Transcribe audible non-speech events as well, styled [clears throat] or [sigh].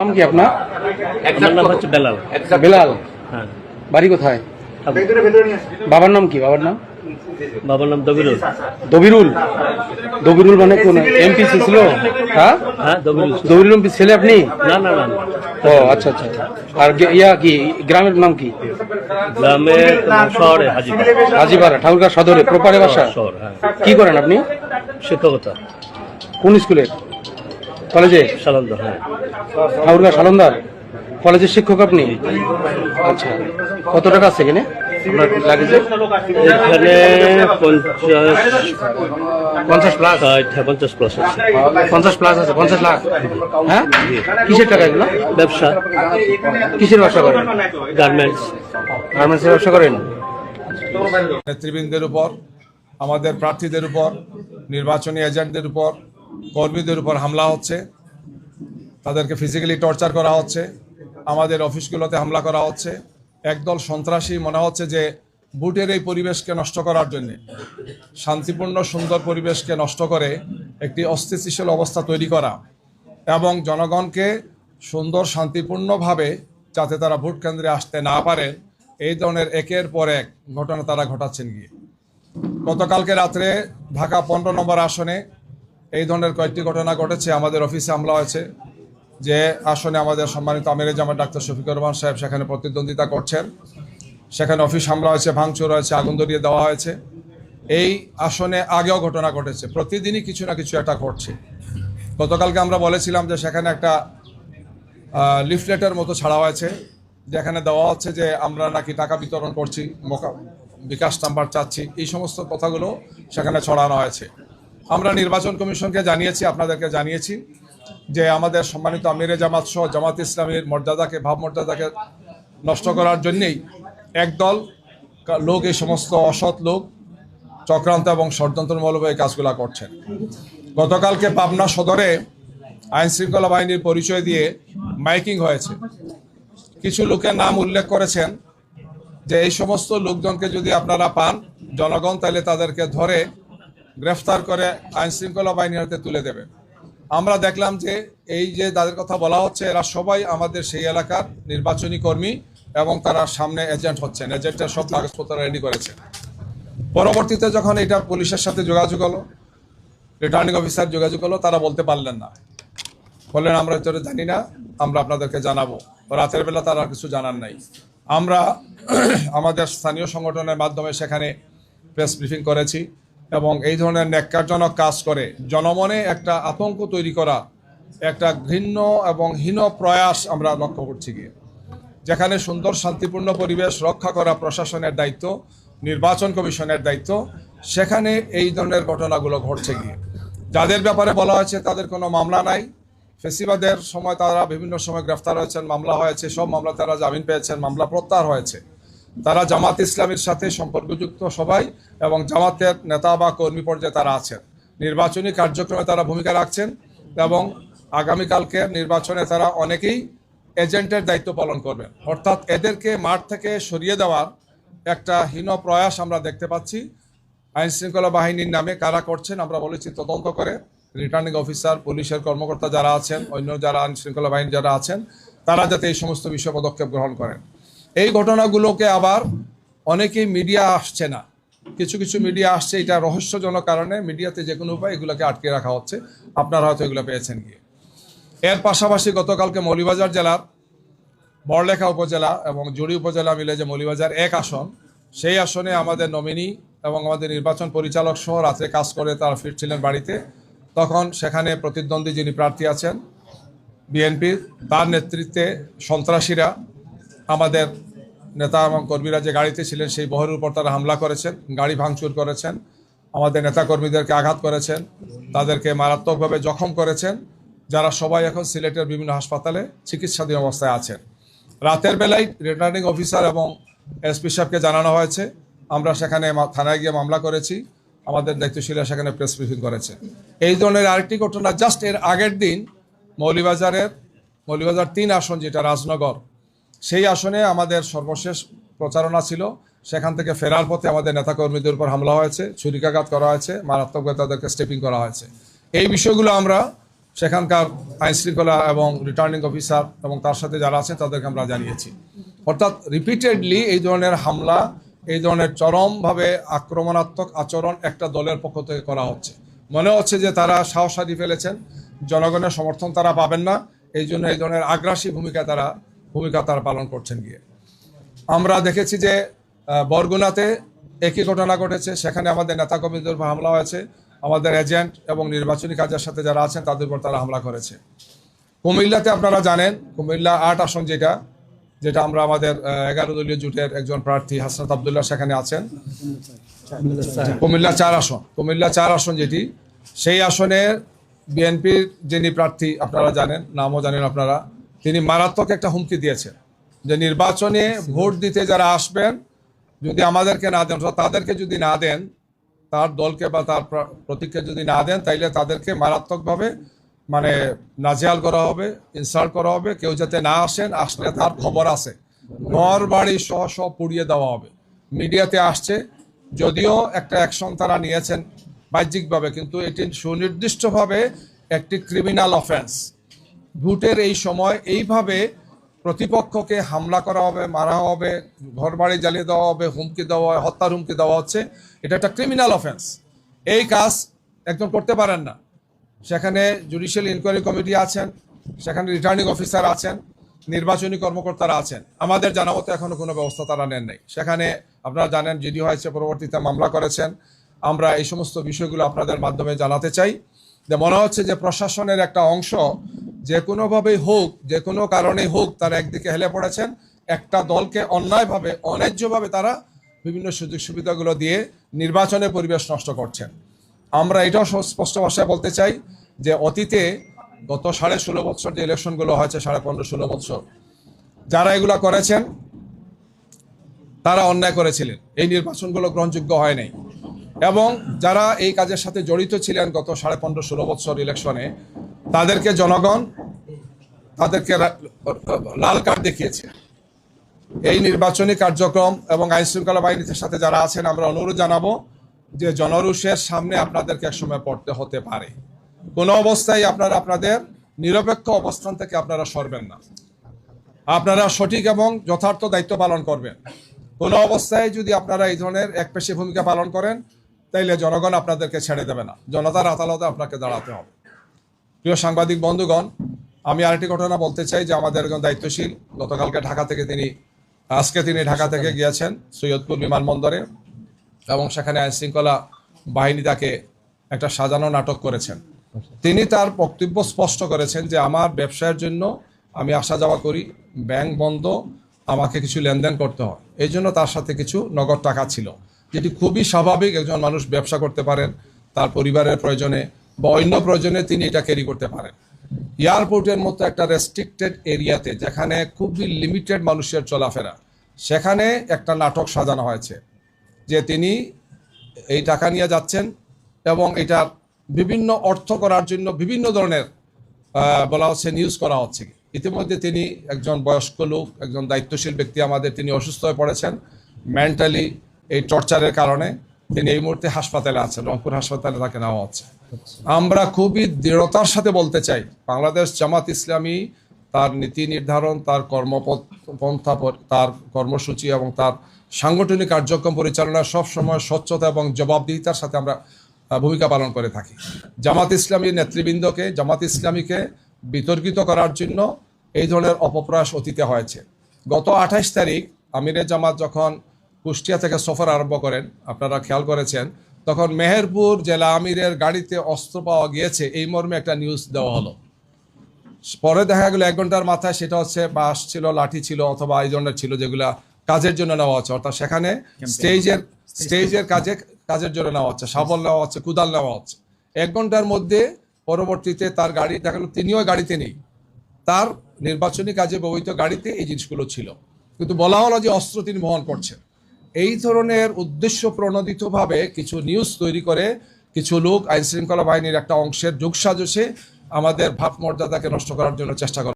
নাম কি আপনার? আমার নাম হচ্ছে বেলাল। বেলাল? হ্যাঁ। বাড়ি কোথায়? বাবার নাম কি? বাবার নাম? বাবার নাম দবিরুল। দবিরুল? দবিরুল মানে কোন? এমপি ছিল হ্যাঁ? হ্যাঁ দবিরুল। দবিরুল এমপি ছেলে আপনি? না না না। ও আচ্ছা আচ্ছা আর ইয়া কি গ্রামের নাম কি? গ্রামে তোমার শহরে হাজিপুর হাজিপাড়া ঠাকুরগাঁ সদরে প্রপারে বাসা? হ্যাঁ। কি করেন আপনি? শিক্ষকতা। কোন স্কুলে? কলেজে? সালান্দ হ্যাঁ ঠাকুরগাঁ সালন্দার কলেজের শিক্ষক আপনি? আচ্ছা। কত টাকা আছে এখানে? আপনার এখানে পঞ্চাশ পঞ্চাশ প্লাস হ্যাঁ, পঞ্চাশ প্লাস আছে। পঞ্চাশ প্লাস আছে পঞ্চাশ লাখ। হ্যাঁ? কিসের টাকা এগুলো? ব্যবসা। কিসের ব্যবসা করেন? গার্মেন্টস। গার্মেন্টসের ব্যবসা করেন? নেতৃবৃন্দের উপর আমাদের প্রার্থীদের উপর নির্বাচনী এজেন্টদের উপর কর্মীদের উপর হামলা হচ্ছে, তাদেরকে ফিজিক্যালি টর্চার করা হচ্ছে, আমাদের অফিসগুলোতে হামলা করা হচ্ছে। একদল সন্ত্রাসী মনে হচ্ছে যে বুটের এই পরিবেশকে নষ্ট করার জন্য, শান্তিপূর্ণ, সুন্দর পরিবেশকে নষ্ট করে একটি অস্থিতিশীল অবস্থা তৈরি করা এবং জনগণকে সুন্দর, শান্তিপূর্ণভাবে যাতে তারা ভোট কেন্দ্রে আসতে না পারে, এই ধরনের একের পর এক ঘটনা তারা ঘটাচ্ছেন গিয়ে। গতকালকে রাত্রে ঢাকা পনেরো নম্বর আসনে এই ধরনের কয়েকটি ঘটনা ঘটেছে। আমাদের অফিসে হামলা হয়েছে। যে আসনে আমাদের সম্মানিত আমিরে জামাত ডাক্তার শফিকুর রহমান সাহেব সেখানে প্রতিদ্বন্দ্বিতা করছেন। সেখানে অফিস হামলা হয়েছে, ভাঙচুর হয়েছে, আগুন ধরিয়ে দেওয়া হয়েছে। এই আসনে আগেও ঘটনা ঘটেছে। প্রতিদিনই কিছু না কিছু একটা ঘটছে। গতকালকে আমরা বলেছিলাম যে সেখানে একটা লিফলেটের মতো ছাড়া হয়েছে। যেখানে দেওয়া হচ্ছে যে আমরা নাকি টাকা বিতরণ করছি বিকাশ নাম্বার চাচ্ছি। এই সমস্ত কথাগুলো সেখানে ছড়ানো হয়েছে। আমরা নির্বাচন কমিশনকে জানিয়েছি, আপনাদেরকে জানিয়েছি যে আমাদের সম্মানিত আমিরে জামাত সহ জামাত ইসলামের মর্যাদাকে ভাবমর্যাদাকে নষ্ট করার জন্যেই একদল লোক এই সমস্ত অসৎ লোক, চক্রান্ত এবং ষড়যন্ত্রমূলক এই কাজগুলো করছেন। গতকালকে পাবনা সদরে আইন শৃঙ্খলা বাহিনীর পরিচয় দিয়ে মাইকিং হয়েছে। কিছু লোকের নাম উল্লেখ করেছেন যে এই সমস্ত লোকজনকে যদি আপনারা পান, জনগণ তাহলে তাদেরকে ধরে গ্রেফতার করে আইন শৃঙ্খলা বাহিনীর হাতে তুলে দেবে। আমরা দেখলাম যে এই যে তাদের কথা বলা হচ্ছে, এরা সবাই আমাদের সেই এলাকার নির্বাচনী কর্মী এবং তারা সামনে এজেন্ট হচ্ছেন। এজেন্টের সব কাগজপত্র রেডি করেছেন পরবর্তীতে যখন এটা পুলিশের সাথে যোগাযোগ হলো রিটার্নিং অফিসার যোগাযোগ হলো, তারা বলতে পারলেন না। বললেন, আমরা ভিতরে জানি না, আমরা আপনাদেরকে জানাব। রাতের বেলা তারা কিছু জানার নাই। আমরা [clears throat] আমাদের স্থানীয় সংগঠনের মাধ্যমে সেখানে প্রেস ব্রিফিং করেছি। এবং এই ধরনের ন্যাক্কারজনক কাজ করে জনমনে একটা আতঙ্ক তৈরি করা একটা ঘৃণ্য এবং হীন প্রয়াস আমরা লক্ষ্য করছি গিয়ে। যেখানে সুন্দর শান্তিপূর্ণ পরিবেশ রক্ষা করা প্রশাসনের দায়িত্ব, নির্বাচন কমিশনের দায়িত্ব, সেখানে এই ধরনের ঘটনাগুলো ঘটছে গিয়ে। যাদের ব্যাপারে বলা হয়েছে তাদের কোনো মামলা নাই। ফেসিবাদের সময় তারা বিভিন্ন সময় গ্রেফতার হয়েছেন, মামলা হয়েছে, সব মামলা তারা জামিন পেয়েছেন, মামলা প্রত্যাহার হয়েছে। তারা জামাত ইসলামের সাথে সম্পর্কযুক্ত সবাই এবং জামাতের নেতা বা কর্মী পর্যায়ে তারা আছেন। নির্বাচনী কার্যক্রমে তারা ভূমিকা রাখছেন এবং আগামীকালকে নির্বাচনে তারা অনেকেই এজেন্টের দায়িত্ব পালন করবেন। অর্থাৎ এদেরকে মাঠ থেকে সরিয়ে দেওয়ার একটা হীন প্রয়াস আমরা দেখতে পাচ্ছি। আইন শৃঙ্খলা বাহিনীর নামে কারা করছেন আমরা বলেছি তদন্ত করে। রিটার্নিং অফিসার, পুলিশের কর্মকর্তা যারা আছেন, অন্য যারা আইন শৃঙ্খলা বাহিনী যারা আছেন, তারা যাতে এই সমস্ত বিষয় পদক্ষেপ গ্রহণ করেন। এই ঘটনাগুলোকে আবার অনেকেই মিডিয়া আসছে না। কিছু কিছু মিডিয়া আসছে, এটা রহস্যজনক কারণে মিডিয়াতে যে কোনো উপায় এগুলোকে আটকে রাখা হচ্ছে। আপনারা হয়তো এগুলো পেয়েছেন গিয়ে। এর পাশাপাশি গতকালকে মৌলিবাজার জেলার বড়লেখা উপজেলা এবং জুড়ি উপজেলা মিলে যে মৌলিবাজার এক আসন, সেই আসনে আমাদের নমিনি এবং আমাদের নির্বাচন পরিচালক সহ রাত্রে কাজ করে তারা ফিরছিলেন বাড়িতে। তখন সেখানে প্রতিদ্বন্দ্বী যিনি প্রার্থী আছেন, বিএনপির, তার নেতৃত্বে সন্ত্রাসীরা আমাদের নেতা এবং কর্মীরা যে গাড়িতে ছিলেন, সেই বহরের উপর তারা হামলা করেছেন, গাড়ি ভাঙচুর করেছেন, আমাদের নেতা কর্মীদেরকে আঘাত করেছেন, তাদেরকে মারাত্মকভাবে জখম করেছেন, যারা সবাই এখন সিলেটের বিভিন্ন হাসপাতালে চিকিৎসাধীন অবস্থায় আছেন। রাতের বেলায় রিটার্নিং অফিসার এবং এসপি সাহেবকে জানানো হয়েছে, আমরা সেখানে থানায় গিয়ে মামলা করেছি, আমাদের দায়িত্বশীলরা সেখানে প্রেস ব্রিফিং করেছে। এই ধরনের আরেকটি ঘটনা, জাস্ট এর আগের দিন মৌলিবাজারের, মৌলিবাজার তিন আসন, যেটা রাজনগর সেই আসনে আমাদের সর্বশেষ প্রচারণা ছিল। সেখান থেকে ফেরার পথে আমাদের নেতাকর্মীদের উপর হামলা হয়েছে, ছুরিকাঘাত করা হয়েছে মারাত্মকভাবে তাদেরকে স্টেপিং করা হয়েছে। এই বিষয়গুলো আমরা সেখানকার আইন শৃঙ্খলা এবং রিটার্নিং অফিসার এবং তার সাথে যারা আছেন তাদেরকে আমরা জানিয়েছি। অর্থাৎ রিপিটেডলি এই ধরনের হামলা, এই ধরনের চরমভাবে আক্রমণাত্মক আচরণ একটা দলের পক্ষ থেকে করা হচ্ছে। মনে হচ্ছে যে তারা সাহস হারিয়ে ফেলেছেন, জনগণের সমর্থন তারা পাবেন না, এই জন্য এই ধরনের আগ্রাসী ভূমিকা তারা ভূমিকা তারা পালন করছেন গিয়ে। আমরা দেখেছি যে বরগুনাতে একই ঘটনা ঘটেছে। সেখানে আমাদের নেতা কর্মীদের উপর হামলা হয়েছে। আমাদের এজেন্ট এবং নির্বাচনী কাজের সাথে যারা আছেন, তাদের উপর তারা হামলা করেছে। কুমিল্লাতে আপনারা জানেন, কুমিল্লা আট আসন যেটা যেটা আমরা আমাদের এগারো দলীয় জোটের একজন প্রার্থী হাসনাত আবদুল্লাহ সেখানে আছেন। কুমিল্লা চার আসন, কুমিল্লা চার আসন যেটি, সেই আসনে বিএনপির যিনি প্রার্থী, আপনারা জানেন, নামও জানেন আপনারা তিনি মারাত্মক একটা হুমকি দিয়েছেন যে নির্বাচনে ভোট দিতে যারা আসবেন, যদি আমাদেরকে না দেন তাদেরকে যদি না দেন, তার দলকে বা তার প্র- প্রতীককে যদি না দেন, তাইলে তাদেরকে মারাত্মকভাবে মানে নাজেহাল করা হবে, ইনসাল্ট করা হবে। কেউ যাতে না আসেন, আসলে তার খবর আছে। ঘর বাড়ি সহ সহ পুড়িয়ে দেওয়া হবে। মিডিয়াতে আসছে, যদিও একটা অ্যাকশন তারা নিয়েছেন বাহ্যিকভাবে, কিন্তু এটি সুনির্দিষ্টভাবে একটি ক্রিমিনাল অফেন্স। ভোটের এই সময় এইভাবে প্রতিপক্ষকে হামলা করা হবে, মারা হবে ঘর বাড়ি জ্বালিয়ে দেওয়া হবে, হুমকি দেওয়া হয়, হত্যার হুমকি দেওয়া হচ্ছে, এটা একটা ক্রিমিনাল অফেন্স এই কাজ একজন করতে পারেন না। সেখানে জুডিশিয়াল ইনকোয়ারি কমিটি আছেন, সেখানে রিটার্নিং অফিসার আছেন, নির্বাচনী কর্মকর্তারা আছেন। আমাদের জানা মতো এখনও কোনো ব্যবস্থা তারা নেন নাই। সেখানে আপনারা জানেন জিডি হয়েছে পরবর্তীতে মামলা করেছেন। আমরা এই সমস্ত বিষয়গুলো আপনাদের মাধ্যমে জানাতে চাই। যে মনে হচ্ছে যে প্রশাসনের একটা অংশ যে কোনোভাবেই হোক, যে কোনো কারণেই হোক, তারা একদিকে হেলে পড়েছেন। একটা দলকে অন্যায়ভাবে, অন্যায্যভাবে তারা বিভিন্ন সুযোগ সুবিধাগুলো দিয়ে নির্বাচনের পরিবেশ নষ্ট করছেন। আমরা এটাও স্পষ্ট ভাষায় বলতে চাই যে অতীতে গত সাড়ে ষোলো বছর যে ইলেকশনগুলো হয়েছে, সাড়ে পনেরো ষোলো বছর, যারা এগুলা করেছেন, তারা অন্যায় করেছিলেন। এই নির্বাচনগুলো গ্রহণযোগ্য হয় নাই। এবং যারা এই কাজের সাথে জড়িত ছিলেন গত সাড়ে পনেরো ষোলো বছর ইলেকশনে তাদেরকে জনগণ তাদেরকে লাল কার্ড দেখিয়েছে। এই নির্বাচনী কার্যক্রম এবং আইন শৃঙ্খলা বাহিনীর সাথে যারা আছেন, আমরা অনুরোধ জানাব যে জনরুষের সামনে আপনাদেরকে একসময় পড়তে হতে পারে। কোনো অবস্থায় আপনারা আপনাদের নিরপেক্ষ অবস্থান থেকে আপনারা সরবেন না। আপনারা সঠিক এবং যথার্থ দায়িত্ব পালন করবেন। কোনো অবস্থায় যদি আপনারা এই ধরনের একপেশী ভূমিকা পালন করেন, তাইলে জনগণ আপনাদেরকে ছেড়ে দেবে না। জনতার আদালতে আপনাকে দাঁড়াতে হবে। প্রিয় সাংবাদিক বন্ধুগণ, আমি আরেকটি ঘটনা বলতে চাই যে আমাদের একজন দায়িত্বশীল, গতকালকে ঢাকা থেকে তিনি, আজকে তিনি ঢাকা থেকে গিয়েছেন সৈয়দপুর বিমানবন্দরে এবং সেখানে আইন শৃঙ্খলা বাহিনী তাকে একটা সাজানো নাটক করেছেন। তিনি তার বক্তব্য স্পষ্ট করেছেন যে আমার ব্যবসায়ের জন্য আমি আসা যাওয়া করি, ব্যাংক বন্ধ, আমাকে কিছু লেনদেন করতে হয়। এই জন্য তার সাথে কিছু নগদ টাকা ছিল, যেটি খুবই স্বাভাবিক একজন মানুষ ব্যবসা করতে পারেন, তার পরিবারের প্রয়োজনে বা অন্য প্রয়োজনে তিনি এটা ক্যারি করতে পারেন। এয়ারপোর্টের মতো একটা রেস্ট্রিক্টেড এরিয়াতে যেখানে খুবই লিমিটেড মানুষের চলাফেরা, সেখানে একটা নাটক সাজানো হয়েছে, যে তিনি এই টাকা নিয়ে যাচ্ছেন এবং এটার বিভিন্ন অর্থ করার জন্য বিভিন্ন ধরনের বলা হচ্ছে নিউজ করা হচ্ছে। ইতিমধ্যে তিনি একজন বয়স্ক লোক, একজন দায়িত্বশীল ব্যক্তি আমাদের, তিনি অসুস্থ হয়ে পড়েছেন মেন্টালি এই টর্চারের কারণে তিনি এই মুহূর্তে হাসপাতালে আছেন, রংপুর হাসপাতালে তাকে নেওয়া হচ্ছে। আমরা খুবই দৃঢ়তার সাথে বলতে চাই, বাংলাদেশ জামাত ইসলামী তার নীতি নির্ধারণ, তার কর্মপন্থা তার কর্মসূচি এবং তার সাংগঠনিক কার্যক্রম পরিচালনা সব সময় স্বচ্ছতা এবং জবাবদিহিতার সাথে আমরা ভূমিকা পালন করে থাকি। জামাত ইসলামী নেতৃবৃন্দকে, জামাত ইসলামীকে বিতর্কিত করার জন্য এই ধরনের অপপ্রয়াস অতীতে হয়েছে। গত আঠাইশ তারিখ আমিরের জামাত যখন কুষ্টিয়া থেকে সফর আরম্ভ করেন, আপনারা খেয়াল করেছেন তখন মেহেরপুর জেলা আমিরের গাড়িতে অস্ত্র পাওয়া গিয়েছে। এই মর্মে একটা নিউজ দেওয়া হলো। পরে দেখা গেলো এক ঘণ্টার মাথায় সেটা হচ্ছে বাস ছিল লাঠি ছিল অথবা এই ধরনের ছিল যেগুলা কাজের জন্য নেওয়া হচ্ছে। অর্থাৎ সেখানে স্টেজের স্টেজের কাজে কাজের জন্য নেওয়া হচ্ছে। শাবল নেওয়া হচ্ছে কুদাল নেওয়া হচ্ছে। এক ঘণ্টার মধ্যে পরবর্তীতে তার গাড়ি দেখা গেলো তিনিও গাড়িতে নেই। তার নির্বাচনী কাজে ব্যবহৃত গাড়িতে এই জিনিসগুলো ছিল। কিন্তু বলা হলো যে অস্ত্র তিনি বহন করছেন। এই ধরনের উদ্দেশ্য প্রণোদিতভাবে কিছু নিউজ তৈরি করে, কিছু লোক আইন শৃঙ্খলা বাহিনীর একটা অংশের যোগসাজসে আমাদের ভাবমর্যাদাকে নষ্ট করার জন্য চেষ্টা করে।